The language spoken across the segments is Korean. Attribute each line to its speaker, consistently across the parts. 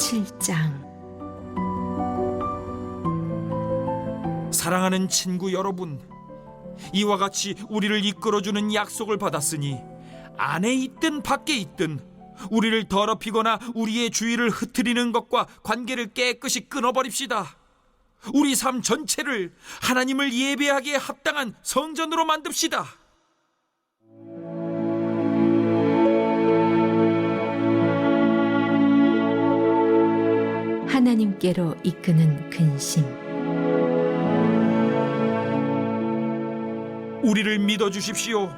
Speaker 1: 7장
Speaker 2: 사랑하는 친구 여러분, 이와 같이 우리를 이끌어주는 약속을 받았으니 안에 있든 밖에 있든 우리를 더럽히거나 우리의 주의를 흐트리는 것과 관계를 깨끗이 끊어버립시다. 우리 삶 전체를 하나님을 예배하기에 합당한 성전으로 만듭시다.
Speaker 1: 하나님께로 이끄는 근심
Speaker 2: 우리를 믿어 주십시오.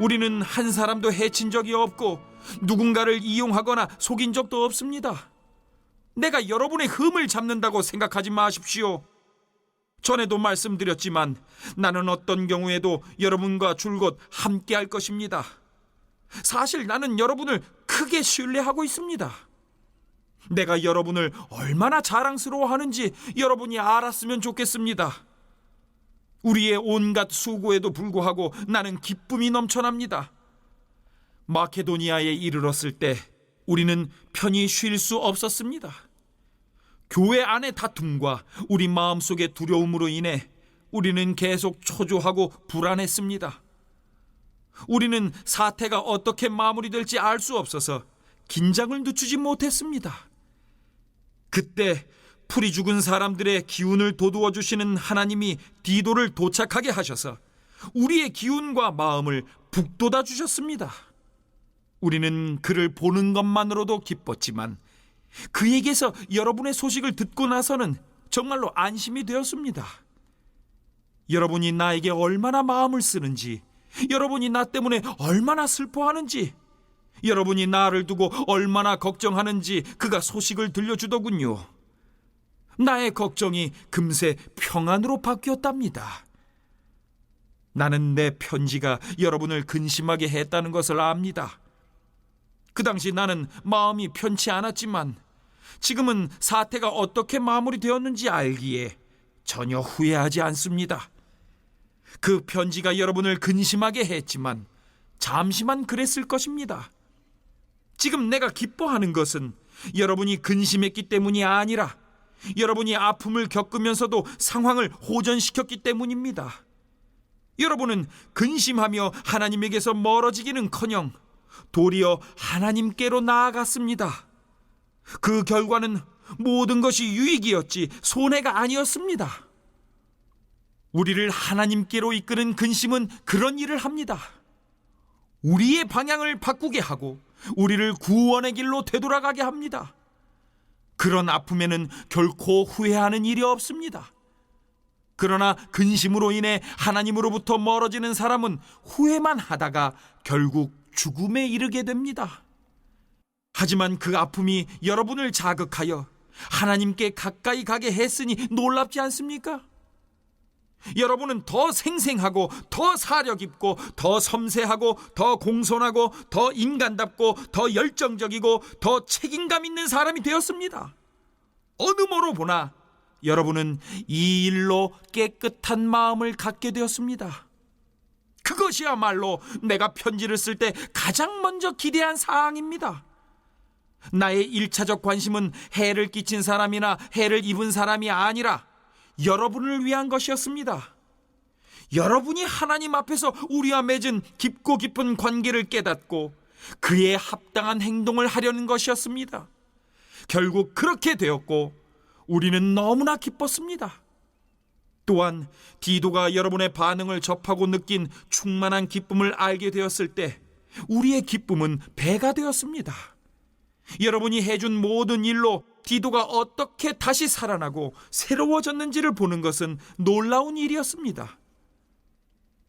Speaker 2: 우리는 한 사람도 해친 적이 없고 누군가를 이용하거나 속인 적도 없습니다. 내가 여러분의 흠을 잡는다고 생각하지 마십시오. 전에도 말씀드렸지만 나는 어떤 경우에도 여러분과 줄곧 함께 할 것입니다. 사실 나는 여러분을 크게 신뢰하고 있습니다. 내가 여러분을 얼마나 자랑스러워하는지 여러분이 알았으면 좋겠습니다. 우리의 온갖 수고에도 불구하고 나는 기쁨이 넘쳐납니다. 마케도니아에 이르렀을 때 우리는 편히 쉴 수 없었습니다. 교회 안의 다툼과 우리 마음속의 두려움으로 인해 우리는 계속 초조하고 불안했습니다. 우리는 사태가 어떻게 마무리될지 알 수 없어서 긴장을 늦추지 못했습니다. 그때 풀이 죽은 사람들의 기운을 돋우어 주시는 하나님이 디도를 도착하게 하셔서 우리의 기운과 마음을 북돋아 주셨습니다. 우리는 그를 보는 것만으로도 기뻤지만 그에게서 여러분의 소식을 듣고 나서는 정말로 안심이 되었습니다. 여러분이 나에게 얼마나 마음을 쓰는지, 여러분이 나 때문에 얼마나 슬퍼하는지, 여러분이 나를 두고 얼마나 걱정하는지 그가 소식을 들려주더군요. 나의 걱정이 금세 평안으로 바뀌었답니다. 나는 내 편지가 여러분을 근심하게 했다는 것을 압니다. 그 당시 나는 마음이 편치 않았지만 지금은 사태가 어떻게 마무리되었는지 알기에 전혀 후회하지 않습니다. 그 편지가 여러분을 근심하게 했지만 잠시만 그랬을 것입니다. 지금 내가 기뻐하는 것은 여러분이 근심했기 때문이 아니라 여러분이 아픔을 겪으면서도 상황을 호전시켰기 때문입니다. 여러분은 근심하며 하나님에게서 멀어지기는 커녕 도리어 하나님께로 나아갔습니다. 그 결과는 모든 것이 유익이었지 손해가 아니었습니다. 우리를 하나님께로 이끄는 근심은 그런 일을 합니다. 우리의 방향을 바꾸게 하고 우리를 구원의 길로 되돌아가게 합니다. 그런 아픔에는 결코 후회하는 일이 없습니다. 그러나 근심으로 인해 하나님으로부터 멀어지는 사람은 후회만 하다가 결국 죽음에 이르게 됩니다. 하지만 그 아픔이 여러분을 자극하여 하나님께 가까이 가게 했으니 놀랍지 않습니까? 여러분은 더 생생하고 더 사려 깊고 더 섬세하고 더 공손하고 더 인간답고 더 열정적이고 더 책임감 있는 사람이 되었습니다. 어느 모로 보나 여러분은 이 일로 깨끗한 마음을 갖게 되었습니다. 그것이야말로 내가 편지를 쓸 때 가장 먼저 기대한 사항입니다. 나의 일차적 관심은 해를 끼친 사람이나 해를 입은 사람이 아니라 여러분을 위한 것이었습니다. 여러분이 하나님 앞에서 우리와 맺은 깊고 깊은 관계를 깨닫고 그에 합당한 행동을 하려는 것이었습니다. 결국 그렇게 되었고 우리는 너무나 기뻤습니다. 또한 디도가 여러분의 반응을 접하고 느낀 충만한 기쁨을 알게 되었을 때 우리의 기쁨은 배가 되었습니다. 여러분이 해준 모든 일로 디도가 어떻게 다시 살아나고 새로워졌는지를 보는 것은 놀라운 일이었습니다.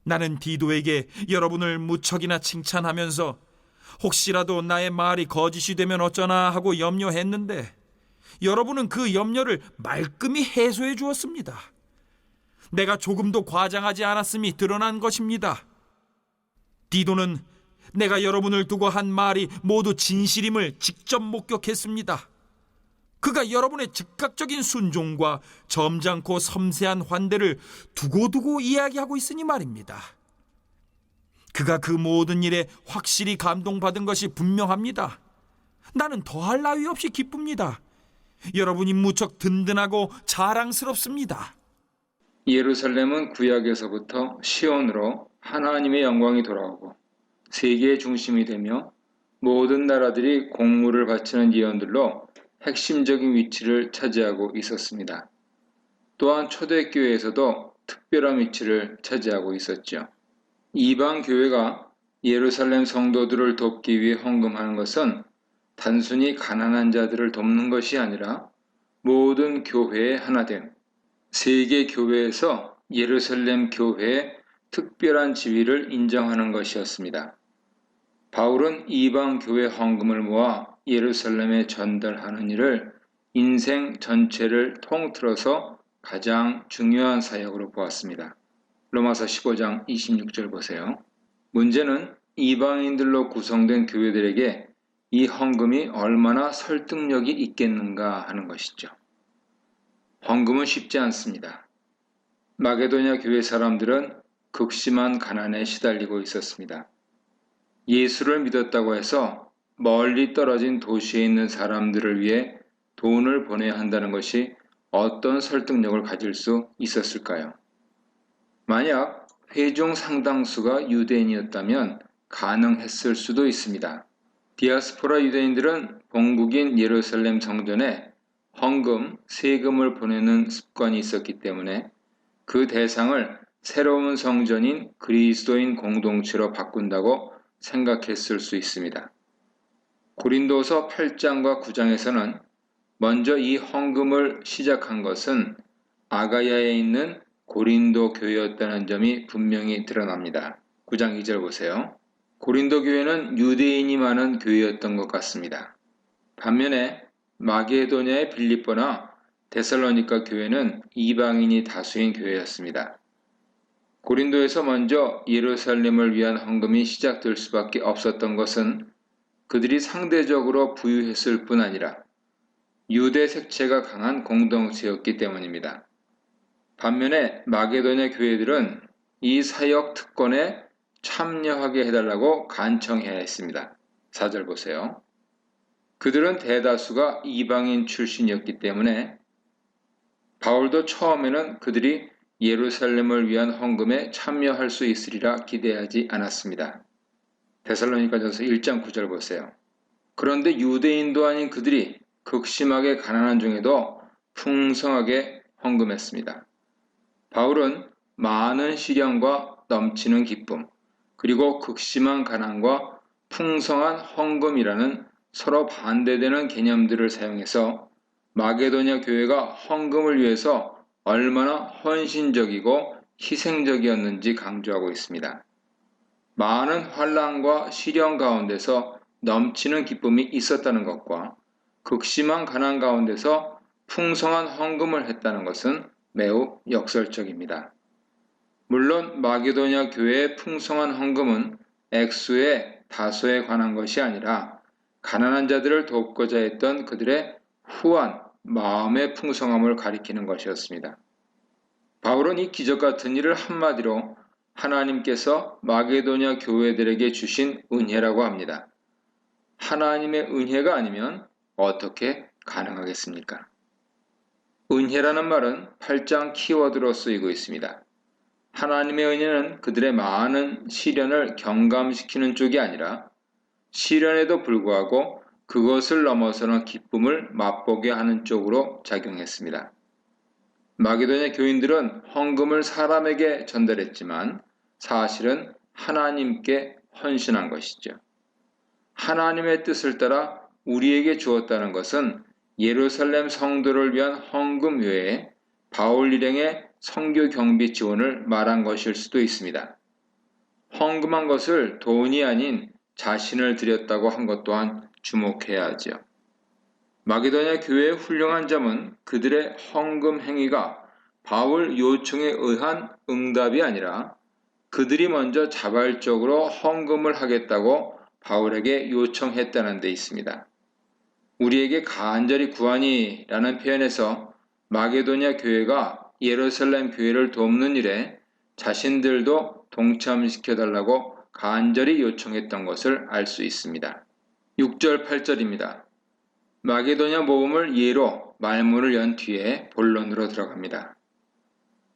Speaker 2: 나는 디도에게 여러분을 무척이나 칭찬하면서 혹시라도 나의 말이 거짓이 되면 어쩌나 하고 염려했는데 여러분은 그 염려를 말끔히 해소해 주었습니다. 내가 조금도 과장하지 않았음이 드러난 것입니다. 디도는 내가 여러분을 두고 한 말이 모두 진실임을 직접 목격했습니다. 그가 여러분의 즉각적인 순종과 점잖고 섬세한 환대를 두고두고 이야기하고 있으니 말입니다. 그가 그 모든 일에 확실히 감동받은 것이 분명합니다. 나는 더할 나위 없이 기쁩니다. 여러분이 무척 든든하고 자랑스럽습니다.
Speaker 3: 예루살렘은 구약에서부터 시온으로 하나님의 영광이 돌아오고 세계의 중심이 되며 모든 나라들이 공물을 바치는 예언들로 핵심적인 위치를 차지하고 있었습니다. 또한 초대교회에서도 특별한 위치를 차지하고 있었죠. 이방 교회가 예루살렘 성도들을 돕기 위해 헌금하는 것은 단순히 가난한 자들을 돕는 것이 아니라 모든 교회의 하나됨, 세계 교회에서 예루살렘 교회의 특별한 지위를 인정하는 것이었습니다. 바울은 이방 교회 헌금을 모아 예루살렘에 전달하는 일을 인생 전체를 통틀어서 가장 중요한 사역으로 보았습니다. 로마서 15장 26절 보세요. 문제는 이방인들로 구성된 교회들에게 이 헌금이 얼마나 설득력이 있겠는가 하는 것이죠. 헌금은 쉽지 않습니다. 마게도냐 교회 사람들은 극심한 가난에 시달리고 있었습니다. 예수를 믿었다고 해서 멀리 떨어진 도시에 있는 사람들을 위해 돈을 보내야 한다는 것이 어떤 설득력을 가질 수 있었을까요? 만약 회중 상당수가 유대인이었다면 가능했을 수도 있습니다. 디아스포라 유대인들은 본국인 예루살렘 성전에 헌금, 세금을 보내는 습관이 있었기 때문에 그 대상을 새로운 성전인 그리스도인 공동체로 바꾼다고 생각했을 수 있습니다. 고린도서 8장과 9장에서는 먼저 이 헌금을 시작한 것은 아가야에 있는 고린도 교회였다는 점이 분명히 드러납니다. 9장 2절 보세요. 고린도 교회는 유대인이 많은 교회였던 것 같습니다. 반면에 마게도냐의 빌립보나 데살로니카 교회는 이방인이 다수인 교회였습니다. 고린도에서 먼저 예루살렘을 위한 헌금이 시작될 수밖에 없었던 것은 그들이 상대적으로 부유했을 뿐 아니라 유대 색채가 강한 공동체였기 때문입니다. 반면에 마게도냐 교회들은 이 사역 특권에 참여하게 해달라고 간청해야 했습니다. 4절 보세요. 그들은 대다수가 이방인 출신이었기 때문에 바울도 처음에는 그들이 예루살렘을 위한 헌금에 참여할 수 있으리라 기대하지 않았습니다. 데살로니가전서 1장 9절 보세요. 그런데 유대인도 아닌 그들이 극심하게 가난한 중에도 풍성하게 헌금했습니다. 바울은 많은 시련과 넘치는 기쁨, 그리고 극심한 가난과 풍성한 헌금이라는 서로 반대되는 개념들을 사용해서 마게도냐 교회가 헌금을 위해서 얼마나 헌신적이고 희생적이었는지 강조하고 있습니다. 많은 환란과 시련 가운데서 넘치는 기쁨이 있었다는 것과 극심한 가난 가운데서 풍성한 헌금을 했다는 것은 매우 역설적입니다. 물론 마게도냐 교회의 풍성한 헌금은 액수의 다소에 관한 것이 아니라 가난한 자들을 돕고자 했던 그들의 후한 마음의 풍성함을 가리키는 것이었습니다. 바울은 이 기적 같은 일을 한마디로 하나님께서 마게도냐 교회들에게 주신 은혜라고 합니다. 하나님의 은혜가 아니면 어떻게 가능하겠습니까? 은혜라는 말은 8장 키워드로 쓰이고 있습니다. 하나님의 은혜는 그들의 많은 시련을 경감시키는 쪽이 아니라 시련에도 불구하고 그것을 넘어서는 기쁨을 맛보게 하는 쪽으로 작용했습니다. 마게도냐 교인들은 헌금을 사람에게 전달했지만 사실은 하나님께 헌신한 것이죠. 하나님의 뜻을 따라 우리에게 주었다는 것은 예루살렘 성도를 위한 헌금 외에 바울 일행의 성교 경비 지원을 말한 것일 수도 있습니다. 헌금한 것을 돈이 아닌 자신을 드렸다고 한 것 또한 주목해야 하죠. 마게도냐 교회의 훌륭한 점은 그들의 헌금 행위가 바울 요청에 의한 응답이 아니라 그들이 먼저 자발적으로 헌금을 하겠다고 바울에게 요청했다는 데 있습니다. 우리에게 간절히 구하니 라는 표현에서 마게도냐 교회가 예루살렘 교회를 돕는 일에 자신들도 동참시켜 달라고 간절히 요청했던 것을 알 수 있습니다. 6절 8절입니다. 마게도냐 모범을 예로 말문을 연 뒤에 본론으로 들어갑니다.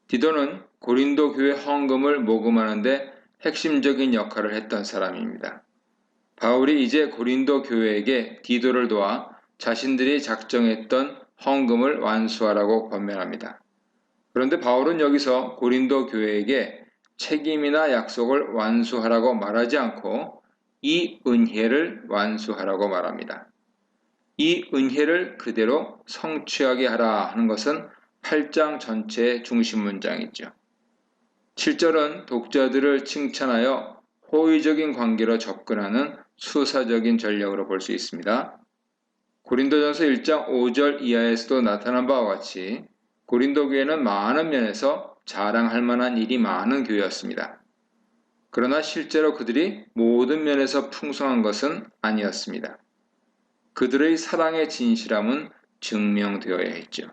Speaker 3: 디도는 고린도 교회 헌금을 모금하는데 핵심적인 역할을 했던 사람입니다. 바울이 이제 고린도 교회에게 디도를 도와 자신들이 작정했던 헌금을 완수하라고 권면합니다. 그런데 바울은 여기서 고린도 교회에게 책임이나 약속을 완수하라고 말하지 않고 이 은혜를 완수하라고 말합니다. 이 은혜를 그대로 성취하게 하라 하는 것은 8장 전체의 중심 문장이죠. 7절은 독자들을 칭찬하여 호의적인 관계로 접근하는 수사적인 전략으로 볼 수 있습니다. 고린도전서 1장 5절 이하에서도 나타난 바와 같이 고린도 교회는 많은 면에서 자랑할 만한 일이 많은 교회였습니다. 그러나 실제로 그들이 모든 면에서 풍성한 것은 아니었습니다. 그들의 사랑의 진실함은 증명되어야 했죠.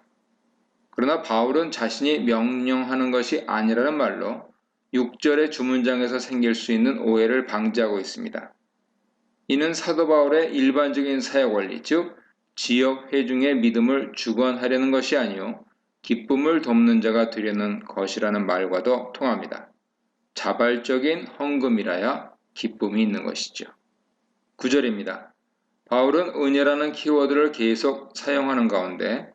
Speaker 3: 그러나 바울은 자신이 명령하는 것이 아니라는 말로 6절의 주문장에서 생길 수 있는 오해를 방지하고 있습니다. 이는 사도 바울의 일반적인 사역 원리, 즉 지역 회중의 믿음을 주관하려는 것이 아니요 기쁨을 돕는 자가 되려는 것이라는 말과도 통합니다. 자발적인 헌금이라야 기쁨이 있는 것이죠. 9절입니다. 바울은 은혜라는 키워드를 계속 사용하는 가운데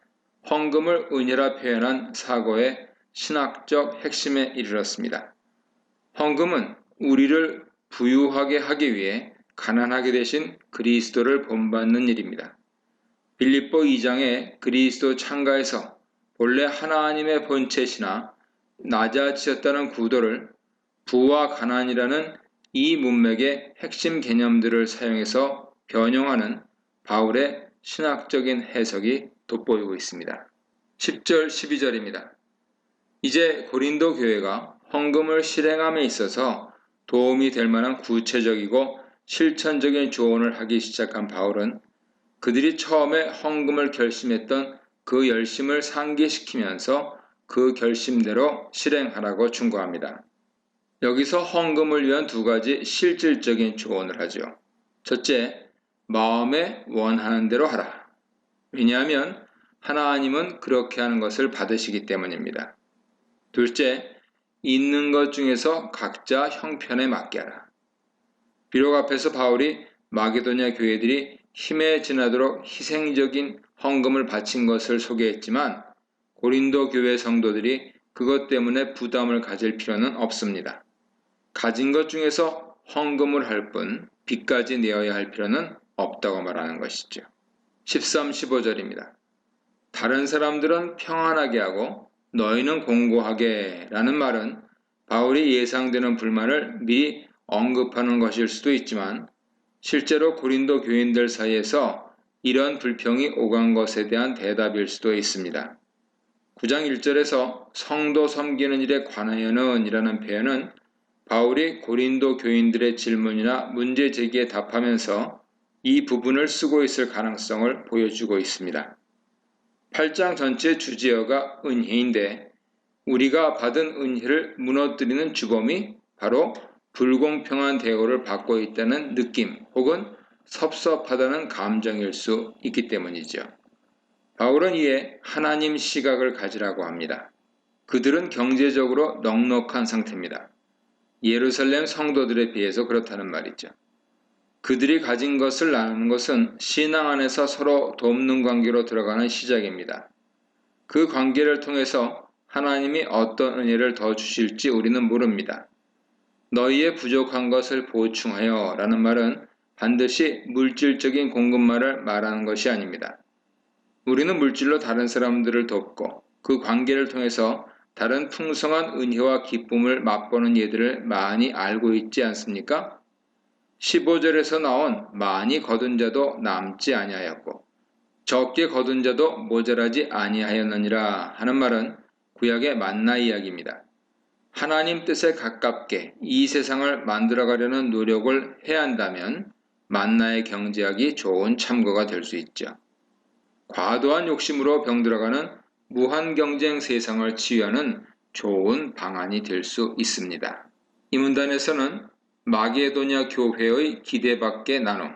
Speaker 3: 헌금을 은혜라 표현한 사고의 신학적 핵심에 이르렀습니다. 헌금은 우리를 부유하게 하기 위해 가난하게 되신 그리스도를 본받는 일입니다. 빌립보 2장에 그리스도 창가에서 본래 하나님의 본체시나 낮아지셨다는 구도를 부와 가난이라는 이 문맥의 핵심 개념들을 사용해서 변형하는 바울의 신학적인 해석이 돋보이고 있습니다. 10절, 12절입니다. 이제 고린도 교회가 헌금을 실행함에 있어서 도움이 될 만한 구체적이고 실천적인 조언을 하기 시작한 바울은 그들이 처음에 헌금을 결심했던 그 열심을 상기시키면서 그 결심대로 실행하라고 충고합니다. 여기서 헌금을 위한 두 가지 실질적인 조언을 하죠. 첫째, 마음에 원하는 대로 하라. 왜냐하면 하나님은 그렇게 하는 것을 받으시기 때문입니다. 둘째, 있는 것 중에서 각자 형편에 맞게 하라. 비록 앞에서 바울이 마게도냐 교회들이 힘에 지나도록 희생적인 헌금을 바친 것을 소개했지만 고린도 교회 성도들이 그것 때문에 부담을 가질 필요는 없습니다. 가진 것 중에서 헌금을 할 뿐 빚까지 내어야 할 필요는 없다고 말하는 것이죠. 13, 15절입니다. 다른 사람들은 평안하게 하고 너희는 공고하게 라는 말은 바울이 예상되는 불만을 미리 언급하는 것일 수도 있지만 실제로 고린도 교인들 사이에서 이런 불평이 오간 것에 대한 대답일 수도 있습니다. 9장 1절에서 성도 섬기는 일에 관하여는 이라는 표현은 바울이 고린도 교인들의 질문이나 문제 제기에 답하면서 이 부분을 쓰고 있을 가능성을 보여주고 있습니다. 8장 전체 주제어가 은혜인데 우리가 받은 은혜를 무너뜨리는 주범이 바로 불공평한 대우를 받고 있다는 느낌 혹은 섭섭하다는 감정일 수 있기 때문이죠. 바울은 이에 하나님 시각을 가지라고 합니다. 그들은 경제적으로 넉넉한 상태입니다. 예루살렘 성도들에 비해서 그렇다는 말이죠. 그들이 가진 것을 나누는 것은 신앙 안에서 서로 돕는 관계로 들어가는 시작입니다. 그 관계를 통해서 하나님이 어떤 은혜를 더 주실지 우리는 모릅니다. 너희의 부족한 것을 보충하여 라는 말은 반드시 물질적인 공급만을 말하는 것이 아닙니다. 우리는 물질로 다른 사람들을 돕고 그 관계를 통해서 다른 풍성한 은혜와 기쁨을 맛보는 예들을 많이 알고 있지 않습니까? 15절에서 나온 많이 거둔 자도 남지 아니하였고 적게 거둔 자도 모자라지 아니하였느니라 하는 말은 구약의 만나 이야기입니다. 하나님 뜻에 가깝게 이 세상을 만들어가려는 노력을 해야 한다면 만나의 경제학이 좋은 참고가 될 수 있죠. 과도한 욕심으로 병들어가는 무한 경쟁 세상을 치유하는 좋은 방안이 될 수 있습니다. 이 문단에서는 마게도냐 교회의 기대밖의 나눔,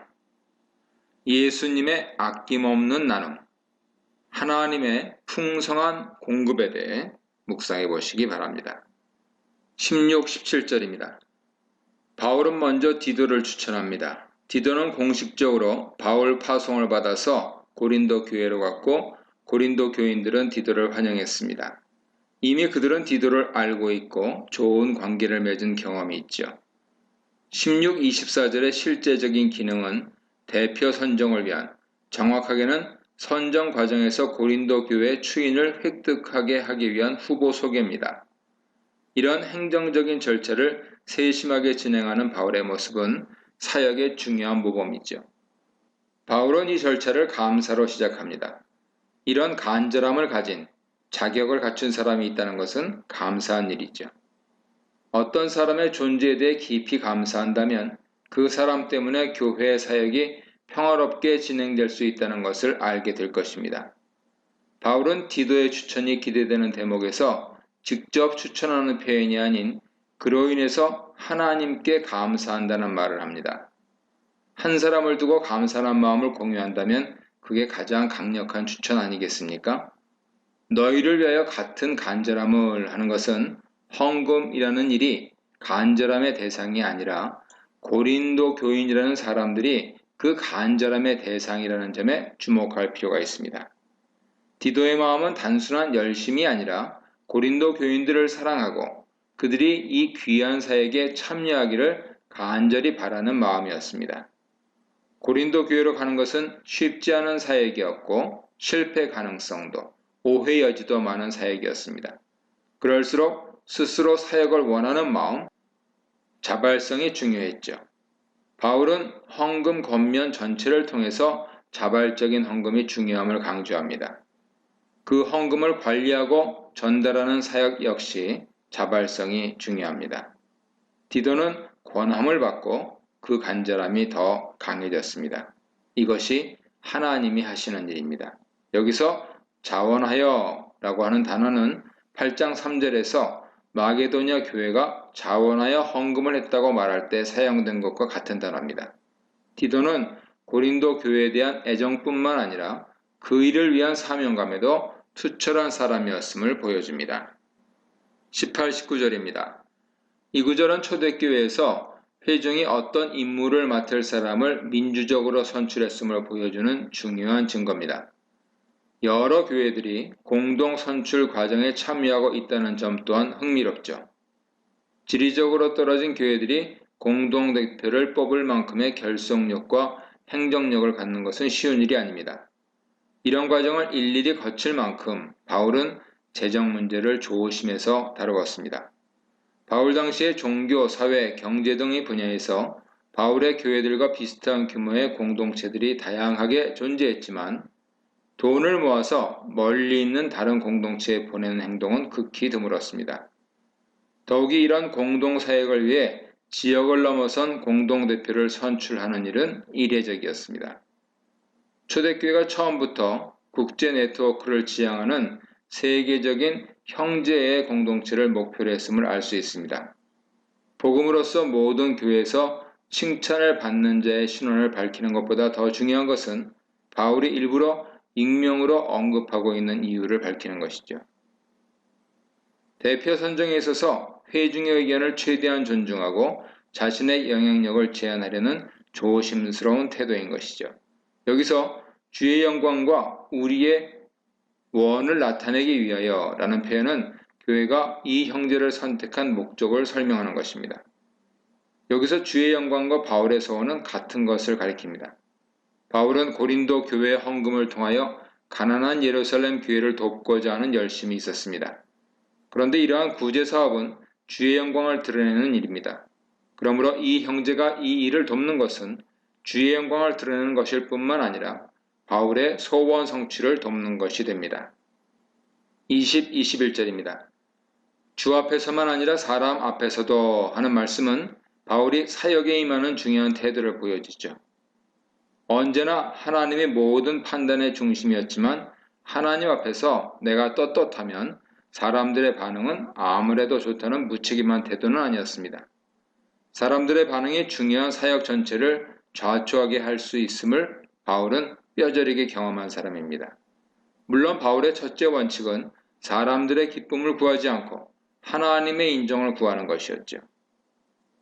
Speaker 3: 예수님의 아낌없는 나눔, 하나님의 풍성한 공급에 대해 묵상해 보시기 바랍니다. 16, 17절입니다. 바울은 먼저 디도를 추천합니다. 디도는 공식적으로 바울 파송을 받아서 고린도 교회로 갔고 고린도 교인들은 디도를 환영했습니다. 이미 그들은 디도를 알고 있고 좋은 관계를 맺은 경험이 있죠. 16, 24절의 실제적인 기능은 대표 선정을 위한 정확하게는 선정 과정에서 고린도 교회 추인을 획득하게 하기 위한 후보 소개입니다. 이런 행정적인 절차를 세심하게 진행하는 바울의 모습은 사역의 중요한 모범이죠. 바울은 이 절차를 감사로 시작합니다. 이런 간절함을 가진 자격을 갖춘 사람이 있다는 것은 감사한 일이죠. 어떤 사람의 존재에 대해 깊이 감사한다면 그 사람 때문에 교회 사역이 평화롭게 진행될 수 있다는 것을 알게 될 것입니다. 바울은 디도의 추천이 기대되는 대목에서 직접 추천하는 표현이 아닌 그로 인해서 하나님께 감사한다는 말을 합니다. 한 사람을 두고 감사한 마음을 공유한다면 그게 가장 강력한 추천 아니겠습니까? 너희를 위하여 같은 간절함을 하는 것은 헌금이라는 일이 간절함의 대상이 아니라 고린도 교인이라는 사람들이 그 간절함의 대상이라는 점에 주목할 필요가 있습니다. 디도의 마음은 단순한 열심이 아니라 고린도 교인들을 사랑하고 그들이 이 귀한 사역에 참여하기를 간절히 바라는 마음이었습니다. 고린도 교회로 가는 것은 쉽지 않은 사역이었고 실패 가능성도 오해 여지도 많은 사역이었습니다. 그럴수록 스스로 사역을 원하는 마음, 자발성이 중요했죠. 바울은 헌금 권면 전체를 통해서 자발적인 헌금이 중요함을 강조합니다. 그 헌금을 관리하고 전달하는 사역 역시 자발성이 중요합니다. 디도는 권함을 받고 그 간절함이 더 강해졌습니다. 이것이 하나님이 하시는 일입니다. 여기서 자원하여 라고 하는 단어는 8장 3절에서 마게도냐 교회가 자원하여 헌금을 했다고 말할 때 사용된 것과 같은 단어입니다. 디도는 고린도 교회에 대한 애정뿐만 아니라 그 일을 위한 사명감에도 투철한 사람이었음을 보여줍니다. 18, 19절입니다. 이 구절은 초대교회에서 회중이 어떤 임무를 맡을 사람을 민주적으로 선출했음을 보여주는 중요한 증거입니다. 여러 교회들이 공동 선출 과정에 참여하고 있다는 점 또한 흥미롭죠. 지리적으로 떨어진 교회들이 공동 대표를 뽑을 만큼의 결속력과 행정력을 갖는 것은 쉬운 일이 아닙니다. 이런 과정을 일일이 거칠 만큼 바울은 재정 문제를 조심해서 다루었습니다. 바울 당시의 종교, 사회, 경제 등의 분야에서 바울의 교회들과 비슷한 규모의 공동체들이 다양하게 존재했지만 돈을 모아서 멀리 있는 다른 공동체에 보내는 행동은 극히 드물었습니다. 더욱이 이런 공동사역을 위해 지역을 넘어선 공동대표를 선출하는 일은 이례적이었습니다. 초대교회가 처음부터 국제 네트워크를 지향하는 세계적인 형제의 공동체를 목표로 했음을 알 수 있습니다. 복음으로서 모든 교회에서 칭찬을 받는 자의 신원을 밝히는 것보다 더 중요한 것은 바울이 일부러 익명으로 언급하고 있는 이유를 밝히는 것이죠. 대표 선정에 있어서 회중의 의견을 최대한 존중하고 자신의 영향력을 제한하려는 조심스러운 태도인 것이죠. 여기서 주의 영광과 우리의 원을 나타내기 위하여 라는 표현은 교회가 이 형제를 선택한 목적을 설명하는 것입니다. 여기서 주의 영광과 바울의 소원은 같은 것을 가리킵니다. 바울은 고린도 교회 헌금을 통하여 가난한 예루살렘 교회를 돕고자 하는 열심이 있었습니다. 그런데 이러한 구제 사업은 주의 영광을 드러내는 일입니다. 그러므로 이 형제가 이 일을 돕는 것은 주의 영광을 드러내는 것일 뿐만 아니라 바울의 소원 성취를 돕는 것이 됩니다. 20, 21절입니다. 주 앞에서만 아니라 사람 앞에서도 하는 말씀은 바울이 사역에 임하는 중요한 태도를 보여주죠. 언제나 하나님의 모든 판단의 중심이었지만 하나님 앞에서 내가 떳떳하면 사람들의 반응은 아무래도 좋다는 무책임한 태도는 아니었습니다. 사람들의 반응이 중요한 사역 전체를 좌초하게 할 수 있음을 바울은 뼈저리게 경험한 사람입니다. 물론 바울의 첫째 원칙은 사람들의 기쁨을 구하지 않고 하나님의 인정을 구하는 것이었죠.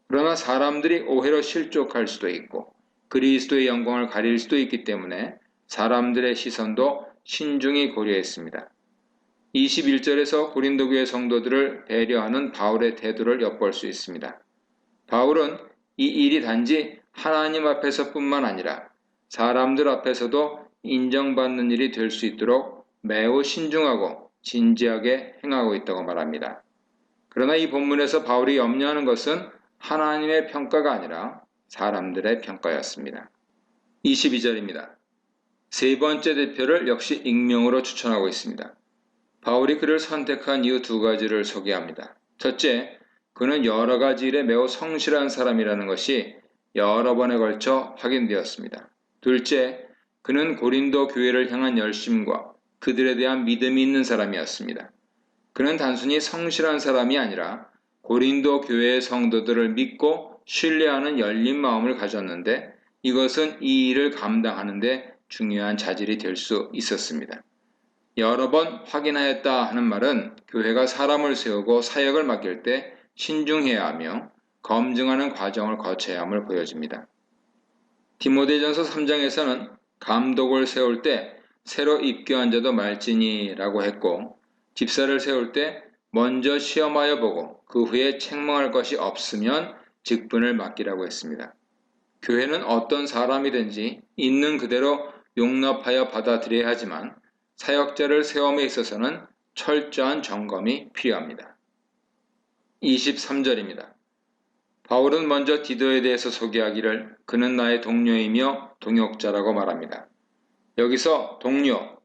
Speaker 3: 그러나 사람들이 오해로 실족할 수도 있고 그리스도의 영광을 가릴 수도 있기 때문에 사람들의 시선도 신중히 고려했습니다. 21절에서 고린도 교회 성도들을 배려하는 바울의 태도를 엿볼 수 있습니다. 바울은 이 일이 단지 하나님 앞에서뿐만 아니라 사람들 앞에서도 인정받는 일이 될 수 있도록 매우 신중하고 진지하게 행하고 있다고 말합니다. 그러나 이 본문에서 바울이 염려하는 것은 하나님의 평가가 아니라 사람들의 평가였습니다. 22절입니다. 세 번째 대표를 역시 익명으로 추천하고 있습니다. 바울이 그를 선택한 이유 두 가지를 소개합니다. 첫째, 그는 여러 가지 일에 매우 성실한 사람이라는 것이 여러 번에 걸쳐 확인되었습니다. 둘째, 그는 고린도 교회를 향한 열심과 그들에 대한 믿음이 있는 사람이었습니다. 그는 단순히 성실한 사람이 아니라 고린도 교회의 성도들을 믿고 신뢰하는 열린 마음을 가졌는데 이것은 이 일을 감당하는데 중요한 자질이 될 수 있었습니다. 여러 번 확인하였다 하는 말은 교회가 사람을 세우고 사역을 맡길 때 신중해야 하며 검증하는 과정을 거쳐야 함을 보여줍니다. 디모데전서 3장에서는 감독을 세울 때 새로 입교한 자도 말지니라고 했고 집사를 세울 때 먼저 시험하여 보고 그 후에 책망할 것이 없으면 직분을 맡기라고 했습니다. 교회는 어떤 사람이든지 있는 그대로 용납하여 받아들여야 하지만 사역자를 세움에 있어서는 철저한 점검이 필요합니다. 23절입니다. 바울은 먼저 디도에 대해서 소개하기를 그는 나의 동료이며 동역자라고 말합니다. 여기서 동료,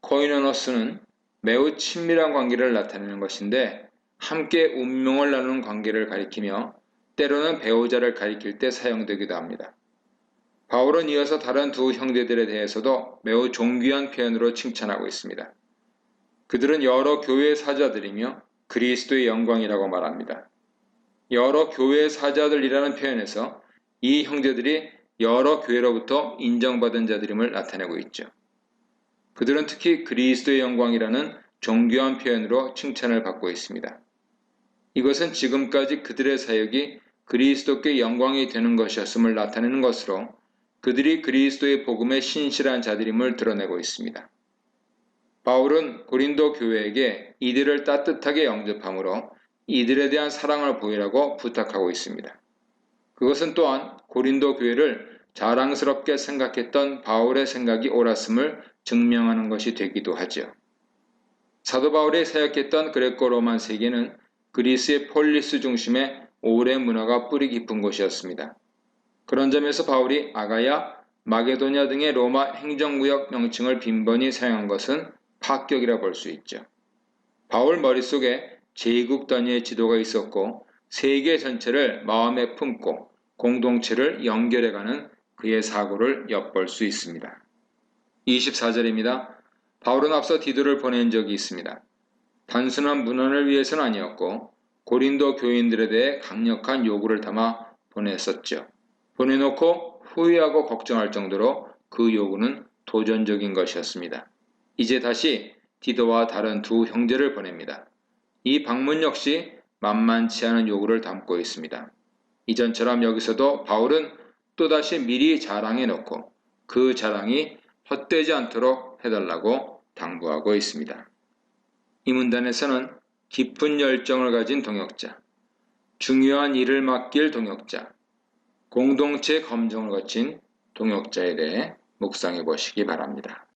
Speaker 3: 코이노노스는 매우 친밀한 관계를 나타내는 것인데 함께 운명을 나누는 관계를 가리키며 때로는 배우자를 가리킬 때 사용되기도 합니다. 바울은 이어서 다른 두 형제들에 대해서도 매우 존귀한 표현으로 칭찬하고 있습니다. 그들은 여러 교회의 사자들이며 그리스도의 영광이라고 말합니다. 여러 교회의 사자들이라는 표현에서 이 형제들이 여러 교회로부터 인정받은 자들임을 나타내고 있죠. 그들은 특히 그리스도의 영광이라는 존귀한 표현으로 칭찬을 받고 있습니다. 이것은 지금까지 그들의 사역이 그리스도께 영광이 되는 것이었음을 나타내는 것으로 그들이 그리스도의 복음에 신실한 자들임을 드러내고 있습니다. 바울은 고린도 교회에게 이들을 따뜻하게 영접함으로 이들에 대한 사랑을 보이라고 부탁하고 있습니다. 그것은 또한 고린도 교회를 자랑스럽게 생각했던 바울의 생각이 옳았음을 증명하는 것이 되기도 하죠. 사도 바울이 사역했던 그레코 로만 세계는 그리스의 폴리스 중심의 오랜 문화가 뿌리 깊은 곳이었습니다. 그런 점에서 바울이 아가야, 마게도냐 등의 로마 행정구역 명칭을 빈번히 사용한 것은 파격이라 볼 수 있죠. 바울 머릿속에 제국 단위의 지도가 있었고 세계 전체를 마음에 품고 공동체를 연결해가는 그의 사고를 엿볼 수 있습니다. 24절입니다. 바울은 앞서 디도를 보낸 적이 있습니다. 단순한 문헌을 위해서는 아니었고 고린도 교인들에 대해 강력한 요구를 담아 보냈었죠. 보내놓고 후회하고 걱정할 정도로 그 요구는 도전적인 것이었습니다. 이제 다시 디도와 다른 두 형제를 보냅니다. 이 방문 역시 만만치 않은 요구를 담고 있습니다. 이전처럼 여기서도 바울은 또다시 미리 자랑해 놓고 그 자랑이 헛되지 않도록 해달라고 당부하고 있습니다. 이 문단에서는 깊은 열정을 가진 동역자, 중요한 일을 맡길 동역자, 공동체 검증을 거친 동역자에 대해 묵상해 보시기 바랍니다.